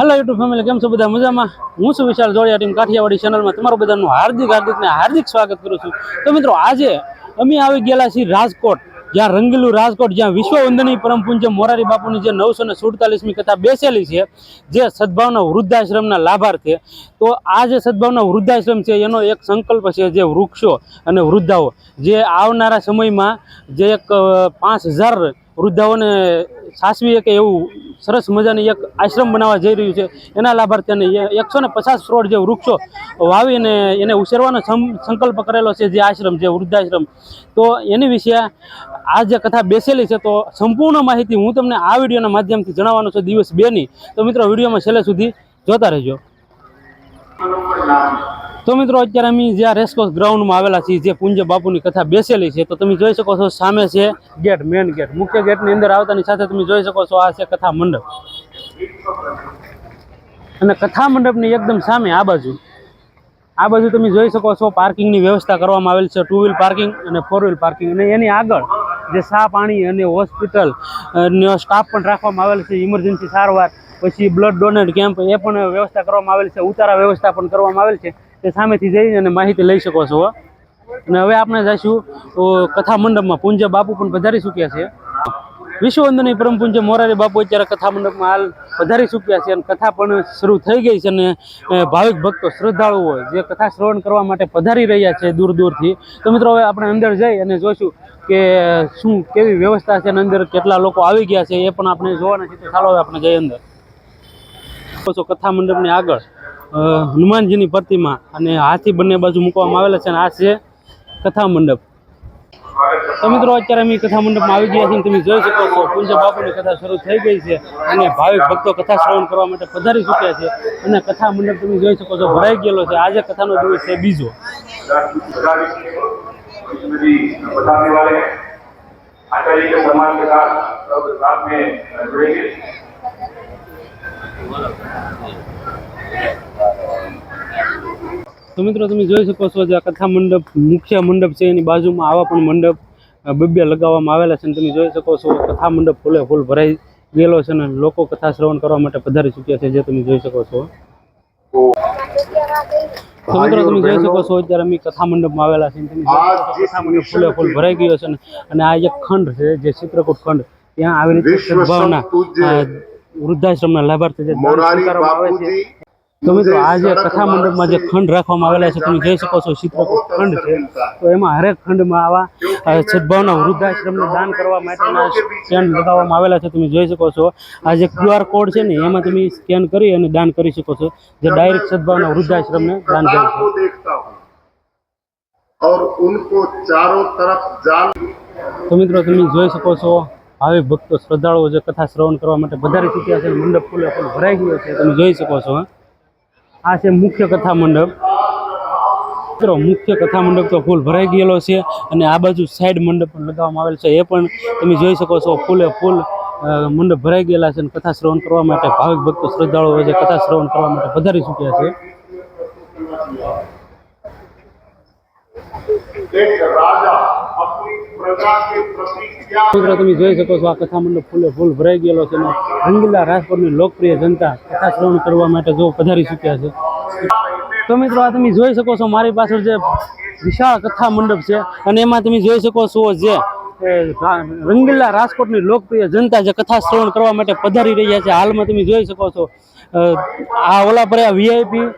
Hello YouTube family કેમ છો બધા? મજામાં? હું છું વિશાલ જોડિયા ટીમ કાઠિયાવાડી ચેનલમાં તમારું બધાનું હાર્દિક હાર્દિક ને હાર્દિક સ્વાગત કરું છું. તો મિત્રો, આજે અમે આવી ગયેલા છીએ રાજકોટ. જ્યાં રંગીલું રાજકોટ, જ્યાં વિશ્વ વંદનીય પરમ મોરારી બાપુની જે નવસો ને સુડતાલીસમી કથા બેસેલી છે, જે સદભાવના વૃદ્ધાશ્રમના લાભાર્થે. તો આ જે સદભાવના વૃદ્ધાશ્રમ છે, એનો એક સંકલ્પ છે જે વૃક્ષો અને વૃદ્ધાઓ. જે આવનારા સમયમાં જે એક પાંચ હજાર વૃદ્ધાઓને સાસવી એક એવું સરસ મજાની એક આશ્રમ બનાવવા જઈ રહ્યું છે. એના લાભાર્થી અને એકસો ને પચાસ કરોડ જે વૃક્ષો વાવીને એને ઉછેરવાનો સંકલ્પ કરેલો છે જે આશ્રમ જે વૃદ્ધાશ્રમ. તો એની વિશે આ જે કથા બેસેલી છે તો સંપૂર્ણ માહિતી હું તમને આ વિડીયોના માધ્યમથી જણાવવાનો છું. દિવસ બેની. તો મિત્રો, વિડીયોમાં છેલ્લે સુધી જોતા રહેજો. તો મિત્રો, અત્યારે અમે જ્યાં રેસકોર્સ ગ્રાઉન્ડમાં આવેલા છીએ, જે પૂંજ બાપુની કથા બેસેલી છે, તો તમે જોઈ શકો છો સામે છે ગેટ મેન ગેટ. મુખ્ય ગેટની અંદર આવતાની સાથે તમે જોઈ શકો છો, આ છે કથા મંડપ. અને કથા મંડપની એકદમ સામે આ બાજુ. આ બાજુ તમે જોઈ શકો છો, પાર્કિંગની વ્યવસ્થા કરવામાં આવેલ છે ટુ વ્હીલ પાર્કિંગ અને ફોર વ્હીલ પાર્કિંગ. અને એની આગળ જે સા પાણી અને હોસ્પિટલ સ્ટાફ પણ રાખવામાં આવેલ છે, ઇમરજન્સી સારવાર, પછી બ્લડ ડોનેટ કેમ્પ, એ પણ વ્યવસ્થા કરવામાં આવેલ છે, ઉતારા વ્યવસ્થા પણ કરવામાં આવેલ છે. તે સામેથી જઈને અને માહિતી લઈ શકો છો અને હવે આપણે જઈશું કથા મંડપમાં પૂંજ્ય બાપુ પણ પધારી ચૂક્યા છે. વિશ્વવંદની પરમ પૂજ્ય મોરારી બાપુ અત્યારે કથા મંડપમાં હાલ પધારી ચૂક્યા છે અને કથા પણ શરૂ થઈ ગઈ છે અને ભાવિક ભક્તો શ્રદ્ધાળુઓ જે કથા શ્રવણ કરવા માટે પધારી રહ્યા છે દૂર દૂરથી. તો મિત્રો, હવે આપણે અંદર જઈ અને જોઈશું કે શું, કેવી વ્યવસ્થા છે અને અંદર કેટલા લોકો આવી ગયા છે એ પણ આપણે જોવાના છે તો ચાલો હવે આપણે જઈએ અંદર. કથા મંડપની આગળ. હનુમાનજીની પ્રતિમા અને હાથી બંને બાજુ મૂકવામાં આવેલા છે અને આ છે કથા મંડપ તો મિત્રો અત્યારે અમે કથા મંડપમાં આવી ગયા છીએ અને તમે જોઈ શકો છો પૂજ્ય બાપુની કથા શરૂ થઈ ગઈ છે અને ભાવિક ભક્તો કથા શ્રવણ કરવા માટે પધારી ચૂક્યા છે અને કથા મંડપ તમે જોઈ શકો છો ભરાઈ ગયેલો છે આજે કથાનો દિવસ છે બીજો बताने वाले हैं आचार्य के सम्मान के साथ सब साथ में जुड़ेंगे તો મિત્રો તમે જોઈ શકો છો જે આ કથા મંડપ મુખ્ય મંડપ છે એની બાજુમાં આવા પણ મંડપ અ, બબ્બે લગાવવામાં આવેલા છે. અને તમે જોઈ શકો છો કથા મંડપ ફૂલે ફૂલ ભરાઈ ગયેલો છે અને લોકો કથા શ્રવણ કરવા માટે પધારી ચૂક્યા છે જે તમે જોઈ શકો છો. તો મિત્રો તમે જોઈ શકો છો અત્યારે અમે કથા મંડપમાં આવેલા છે તમે કથા મંડપ ફૂલે ફૂલ ભરાઈ ગયો છે અને આ એક ખંડ છે જે ચિત્રકૂટ ખંડ. ત્યાં આવી રીતે સદભાવના વૃદ્ધાશ્રમના લાભાર્થી જે આવે છે. તો મિત્રો આ જે કથા મંડપમાં જે ખંડ રાખવામાં આવેલા છે તમે જોઈ શકો છો શિક્ષકો ખંડ છે. તો એમાં હરેક ખંડમાં આવા સદભાવના વૃદ્ધાશ્રમને દાન કરવા માટેના સ્ટેન્ડ લગાવવામાં આવેલા છે તમે જોઈ શકો છો. આ જે ક્યુઆર કોડ છે ને એમાં તમે સ્કેન કરી અને દાન કરી શકો છો. જે ડાયરેક્ટ સદભાવના વૃદ્ધાશ્રમને દાન કરી શકો તો મિત્રો તમે જોઈ શકો છો આવી ભક્તો શ્રદ્ધાળુઓ જે કથા શ્રવણ કરવા માટે વધારે ચૂક્યા છે મંડપ ફૂલે પણ ભરાઈ ગયો છે તમે જોઈ શકો છો આ છે મુખ્ય કથા મંડપ. મિત્રો, મુખ્ય કથા મંડપ તો ફૂલ ભરાઈ ગયેલો છે અને આ બાજુ સાઈડ મંડપ પણ લગાવવામાં આવેલ છે. એ પણ તમે જોઈ શકો છો, ફૂલે ફૂલ મંડપ ભરાઈ ગયેલા છે અને કથા શ્રવણ કરવા માટે ભાવિક ભક્તો શ્રદ્ધાળુઓ છે કથા શ્રવણ કરવા માટે વધારી ચૂક્યા છે. एक મિત્રો, તમે જોઈ શકો છો આ કથા મંડપ ફૂલે ફૂલ ભરાઈ ગયેલો છે રંગીલા રાજકોટની લોકપ્રિય જનતા કથા શ્રવણ કરવા માટે જો પધારી ચૂક્યા છે. તો મિત્રો, આ તમે જોઈ શકો છો મારી પાછળ જે વિશાળ કથા મંડપ છે અને એમાં તમે જોઈ શકો છો જે રંગીલા રાજકોટની લોકપ્રિય જનતા જે કથા શ્રવણ કરવા માટે પધારી રહ્યા છે. હાલમાં તમે જોઈ શકો છો આ ઓલા પર વીઆઈપી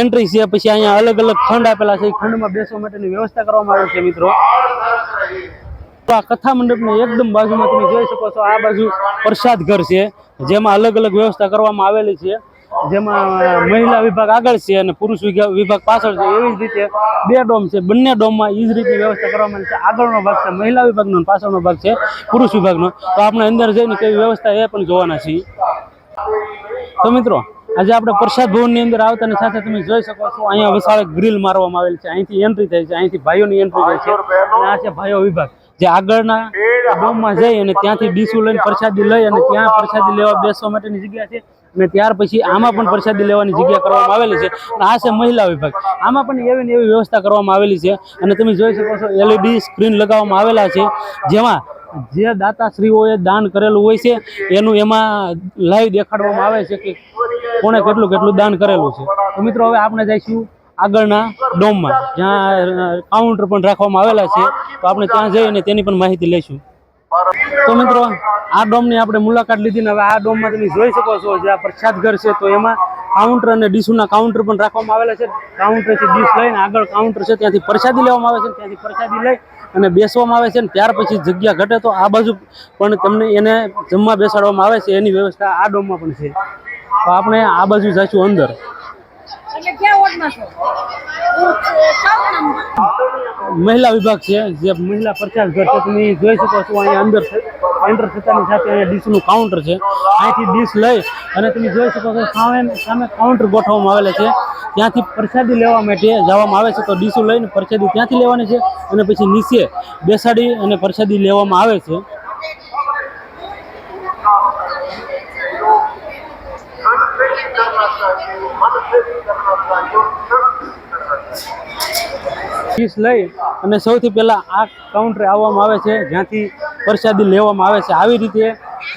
એન્ટ્રી છે. પછી અહીંયા અલગ અલગ ખંડ આપેલા છે. એ ખંડમાં બેસવા માટેની વ્યવસ્થા કરવામાં આવે છે, મિત્રો. તો આ કથા મંડપની એકદમ બાજુમાં તમે જોઈ શકો છો, આ બાજુ પ્રસાદ ઘર છે, જેમાં અલગ અલગ વ્યવસ્થા કરવામાં આવેલી છે, જેમાં મહિલા વિભાગ આગળ છે અને પુરુષ વિભાગ પાછળ છે, એવી જ રીતે બે ડોમ છે, બંને ડોમમાં એ જ રીતની વ્યવસ્થા કરવામાં છે. આગળનો ભાગ છે, મહિલા વિભાગનો પાછળનો ભાગ છે, પુરુષ વિભાગનો. તો આપણે અંદર જઈને કેવી વ્યવસ્થા એ પણ જોવાના છીએ. તો મિત્રો, આજે આપણે પ્રસાદ ભવનની અંદર આવતાની સાથે તમે જોઈ શકો છો, અહીંયા વિશાળ ગ્રીલ મારવામાં આવેલ છે, અહીંથી એન્ટ્રી થાય છે, અહીંથી ભાઈઓની એન્ટ્રી થાય છે. અને આ છે ભાઈઓ વિભાગ. જે આગળના ગામમાં જઈ અને ત્યાંથી ડીસું લઈને પ્રસાદી લઈ અને ત્યાં પ્રસાદી લેવા બેસવા માટેની જગ્યા છે અને ત્યાર પછી આમાં પણ પ્રસાદી લેવાની જગ્યા કરવામાં આવેલી છે. અને આ છે મહિલા વિભાગ. આમાં પણ એવી ને એવી વ્યવસ્થા કરવામાં આવેલી છે અને તમે જોઈ શકો છો એલઈડી સ્ક્રીન લગાવવામાં આવેલા છે. જેમાં જે દાતાશ્રીઓએ દાન કરેલું હોય છે, એનું એમાં લાઈવ દેખાડવામાં આવે છે કે કોણે કેટલું કેટલું દાન કરેલું છે. તો મિત્રો, હવે આપણે જઈશું આગળના ડોમમાં, જ્યાં કાઉન્ટર પણ રાખવામાં આવેલા છે, તો આપણે ત્યાં જઈને તેની પણ માહિતી લઈશું. તો મિત્રો, આ ડોમની આપણે મુલાકાત લીધી ને હવે આ ડોમમાં તમે જોઈ શકો છો જે આ પ્રસાદ ઘર છે, તો એમાં કાઉન્ટર અને ડીશુના કાઉન્ટર પણ રાખવામાં આવેલા છે. કાઉન્ટરથી ડીશ લઈને આગળ કાઉન્ટર છે, ત્યાંથી પ્રસાદી લેવામાં આવે છે ત્યાંથી પ્રસાદી લઈ અને બેસવામાં આવે છે ને ત્યાર પછી જગ્યા ઘટે, તો આ બાજુ પણ તમને એને જમવા બેસાડવામાં આવે છે, એની વ્યવસ્થા આ ડોમમાં પણ છે. તો આપણે આ બાજુ જઈશું અંદર. મહિલા વિભાગ છે, જે મહિલા પ્રચાર ઘર છે તમે જોઈ શકો છો, અહીંયા અંદર એન્ટર થતાની સાથે અહીંયા ડીશનું કાઉન્ટર છે. અહીંથી ડીશ લઈ અને તમે જોઈ શકો છો, સામે સામે કાઉન્ટર ગોઠવવામાં આવેલા છે. ત્યાંથી પ્રસાદી લેવા માટે જવામાં આવે છે, તો ડીશું લઈને પ્રસાદી ત્યાંથી લેવાની છે અને પછી નીચે બેસાડી અને પ્રસાદી લેવામાં આવે છે. ફીસ લઈ અને સૌથી પહેલાં આ કાઉન્ટરે આવવામાં આવે છે. જ્યાંથી પ્રસાદી લેવામાં આવે છે. આવી રીતે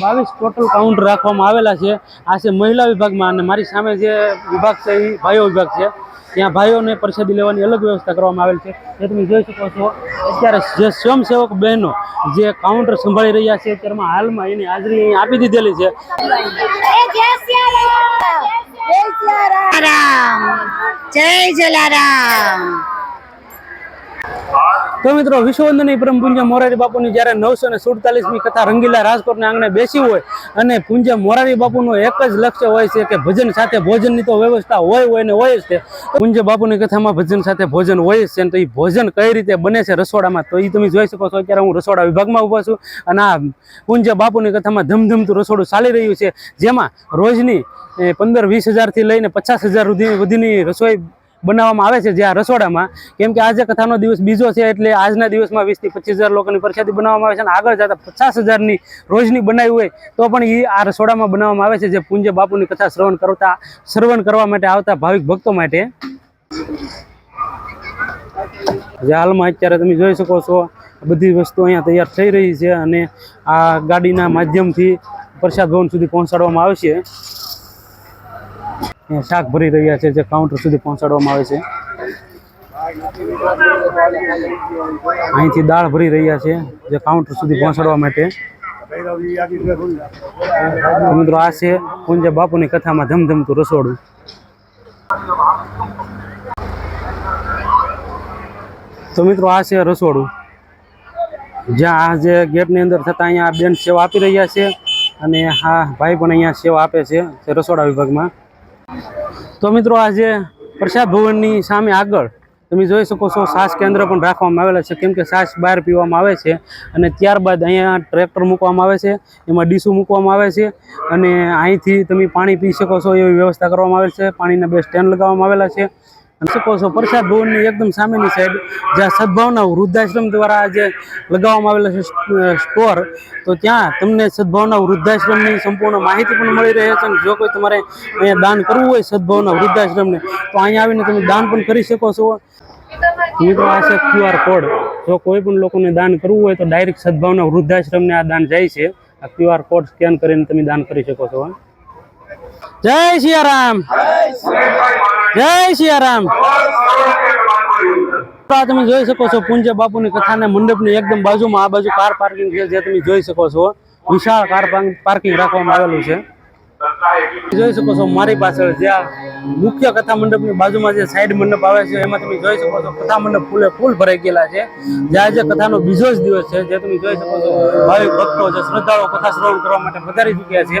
બાવીસ ટોટલ કાઉન્ટર રાખવામાં આવેલા છે. આ છે મહિલા વિભાગમાં અને મારી સામે જે વિભાગ છે એ ભાઈઓ વિભાગ છે. ત્યાં ભાઈઓને પ્રસાદી લેવાની અલગ વ્યવસ્થા કરવામાં આવેલ છે. જે તમે જોઈ શકો છો. અત્યારે જે સ્વયંસેવક બહેનો જે કાઉન્ટર સંભાળી રહ્યા છે અત્યારમાં હાલમાં એની હાજરી અહીં આપી દીધેલી છે. એ જય જલારામ. તો મિત્રો વિશ્વવંદની પરમ પૂજ્ય મોરારી બાપુની જ્યારે નવસો ને સુડતાલીસમી કથા રંગીલા રાજકોટના આંગણે બેસી હોય અને પૂજ્ય મોરારી બાપુનું એક જ લક્ષ્ય હોય છે કે ભજન સાથે ભોજનની તો વ્યવસ્થા હોય હોય ને હોય જ છે. પૂજ્ય બાપુની કથામાં ભજન સાથે ભોજન હોય જ છે તો એ ભોજન કઈ રીતે બને છે રસોડામાં તો એ તમે જોઈ શકો છો અત્યારે હું રસોડા વિભાગમાં ઊભો છું અને આ પૂજ્ય બાપુની કથામાં ધમધમતું રસોડું ચાલી રહ્યું છે. જેમાં રોજની પંદર વીસ હજારથી લઈને પચાસ હજાર સુધી સુધીની રસોઈ બનાવવામાં આવે છે જે આ રસોડામાં. કેમ કે આજે કથાનો દિવસ બીજો છે એટલે આજના દિવસમાં વીસથી પચીસ હજાર લોકોની પ્રસાદી બનાવવામાં આવે છે અને આગળ જતા પચાસ હજારની રોજની બનાવી હોય તો પણ એ આ રસોડામાં બનાવવામાં આવે છે જે પૂંજ્ય બાપુની કથા શ્રવણ કરતા, શ્રવણ કરવા માટે આવતા ભાવિક ભક્તો માટે. જે હાલમાં અત્યારે તમે જોઈ શકો છો, બધી વસ્તુ અહીંયા તૈયાર થઈ રહી છે અને આ ગાડીના માધ્યમથી પ્રસાદ ભવન સુધી પહોંચાડવામાં આવશે. શાક ભરી રહ્યા છે જે કાઉન્ટર સુધી પહોંચાડવામાં આવે છે. અહીંથી દાળ ભરી રહ્યા છે જે કાઉન્ટર સુધી પહોંચાડવા માટે. મિત્રો આ છે પૂંજ્ય બાપુની કથામાં ધમધમતું રસોડું. તો મિત્રો આ છે રસોડું. જ્યાં આ જે ગેટની અંદર થતાં અહીંયા બેન સેવા આપી રહ્યા છે અને હા ભાઈ પણ અહીંયા સેવા આપે છે રસોડા વિભાગમાં. તો મિત્રો આજે પ્રસાદ ભવનની સામે આગળ તમે જોઈ શકો છો શ્વાસ કેન્દ્ર પણ રાખવામાં આવેલા છે. કેમ કે શ્વાસ બહાર પીવામાં આવે છે અને ત્યારબાદ અહીંયા ટ્રેક્ટર મૂકવામાં આવે છે, એમાં ડીશું મૂકવામાં આવે છે અને અહીંથી તમે પાણી પી શકો છો એવી વ્યવસ્થા કરવામાં આવેલ છે. પાણીના બે સ્ટેન્ડ લગાવવામાં આવેલા છે. શકો છો, પ્રસાદ ભવનની એકદમ સામેની સાઈડ જ્યાં સદભાવના વૃદ્ધાશ્રમ દ્વારા જે લગાવવામાં આવેલા છે સ્ટોર તો ત્યાં તમને સદભાવના વૃદ્ધાશ્રમની સંપૂર્ણ માહિતી પણ મળી રહે છે જો કોઈ તમારે અહીંયા દાન કરવું હોય સદભાવના વૃદ્ધાશ્રમને, તો અહીંયા આવીને તમે દાન પણ કરી શકો છો. મિત્રો, આ છે ક્યુઆર કોડ જો કોઈ પણ લોકોને દાન કરવું હોય તો ડાયરેક્ટ સદભાવના વૃદ્ધાશ્રમને આ દાન જાય છે. આ ક્યુઆર કોડ સ્કેન કરીને તમે દાન કરી શકો છો જય સિયારામ! જય સિયારામ. તમે જોઈ શકો છો પૂંજ્ય બાપુની કથાના મંડપની એકદમ બાજુમાં આ બાજુ કાર પાર્કિંગ છે જે તમે જોઈ શકો છો. વિશાળ કાર પાર્કિંગ રાખવામાં આવેલું છે. જોઈ શકો છો મારી પાછળ જે મુખ્ય કથા મંડપની બાજુમાં જે સાઈડ મંડપ આવે છે, એમાં તમે જોઈ શકો છો કથા મંડપ ફૂલે ફૂલ ભરાઈ ગયેલા છે. જે આજે કથાનો બીજો જ દિવસ છે, જે તમે જોઈ શકો છો ભાવિક ભક્તો જે શ્રદ્ધાળુઓ કથા શ્રવણ કરવા માટે વધારી ચૂક્યા છે.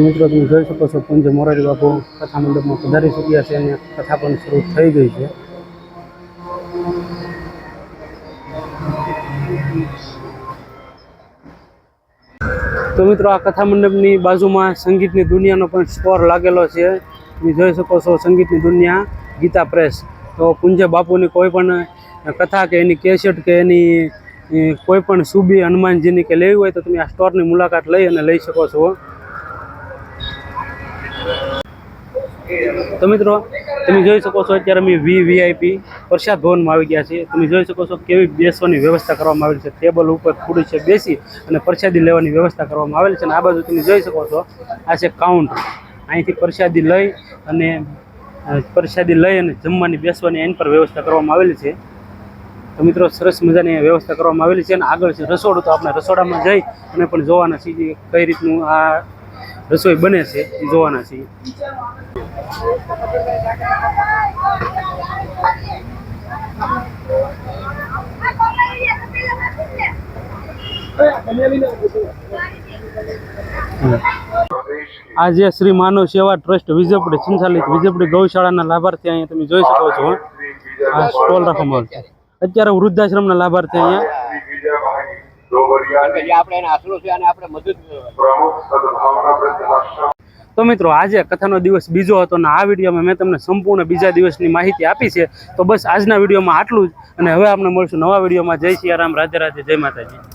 મિત્રો તમે જોઈ શકો છો પંજ મોરારી બાપુ કથા મંડપમાં પધારી ચૂક્યા છે અને કથા પણ શરૂ થઈ ગઈ છે. તો મિત્રો આ કથા મંડપની બાજુમાં સંગીતની દુનિયાનો પણ સ્ટોર લાગેલો છે. તમે જોઈ શકો છો, સંગીતની દુનિયા, ગીતા પ્રેસ. તો પૂંજ્ય બાપુની કોઈ પણ કથા કે એની કેસેટ કે એની કોઈ પણ સુબી હનુમાનજીની કે લેવી હોય તો તમે આ સ્ટોરની મુલાકાત લઈ અને લઈ શકો છો. તો મિત્રો, તમે જોઈ શકો છો અત્યારે અમે વી વીઆઈપી પ્રસાદ ભવનમાં આવી ગયા છીએ. તમે જોઈ શકો છો કેવી બેસવાની વ્યવસ્થા કરવામાં આવેલી છે. ટેબલ ઉપર થોડી છે બેસી અને પ્રસાદી લેવાની વ્યવસ્થા કરવામાં આવેલી છે. અને આ બાજુ તમે જોઈ શકો છો, આ છે કાઉન્ટ અહીંથી પ્રસાદી લઈ અને પ્રસાદી લઈ અને જમવાની, બેસવાની એની પર વ્યવસ્થા કરવામાં આવેલી છે. તો મિત્રો, સરસ મજાની વ્યવસ્થા કરવામાં આવેલી છે. અને આગળ છે રસોડું, તો આપણે રસોડામાં જઈ અને પણ જોવાના છીએ કઈ રીતનું આ રસોઈ બને છે. જોવાના છીએ. આ જે શ્રી માનવ સેવા ટ્રસ્ટ વિજયપુરી સંચાલિત વિજયપુરી ગૌશાળાના લાભાર્થી અહીંયા તમે જોઈ શકો છો. આ સ્ટોલ રાખવામાં આવે અત્યારે વૃદ્ધાશ્રમના લાભાર્થી અહીંયા. આપણે એને આશરો છે અને આપણે મદદ પ્રમુખ સદભાવના પ્રતિષ્ઠા તો મિત્રો, આજે કથાનો દિવસ બીજો હતો અને આ વિડીયોમાં મેં તમને સંપૂર્ણ બીજા દિવસની માહિતી આપી છે. તો બસ આજના વિડીયોમાં આટલું જ. અને હવે આપણે મળશું નવા વિડીયોમાં. જય સિયારામ, રાધે રાધે, જય માતાજી.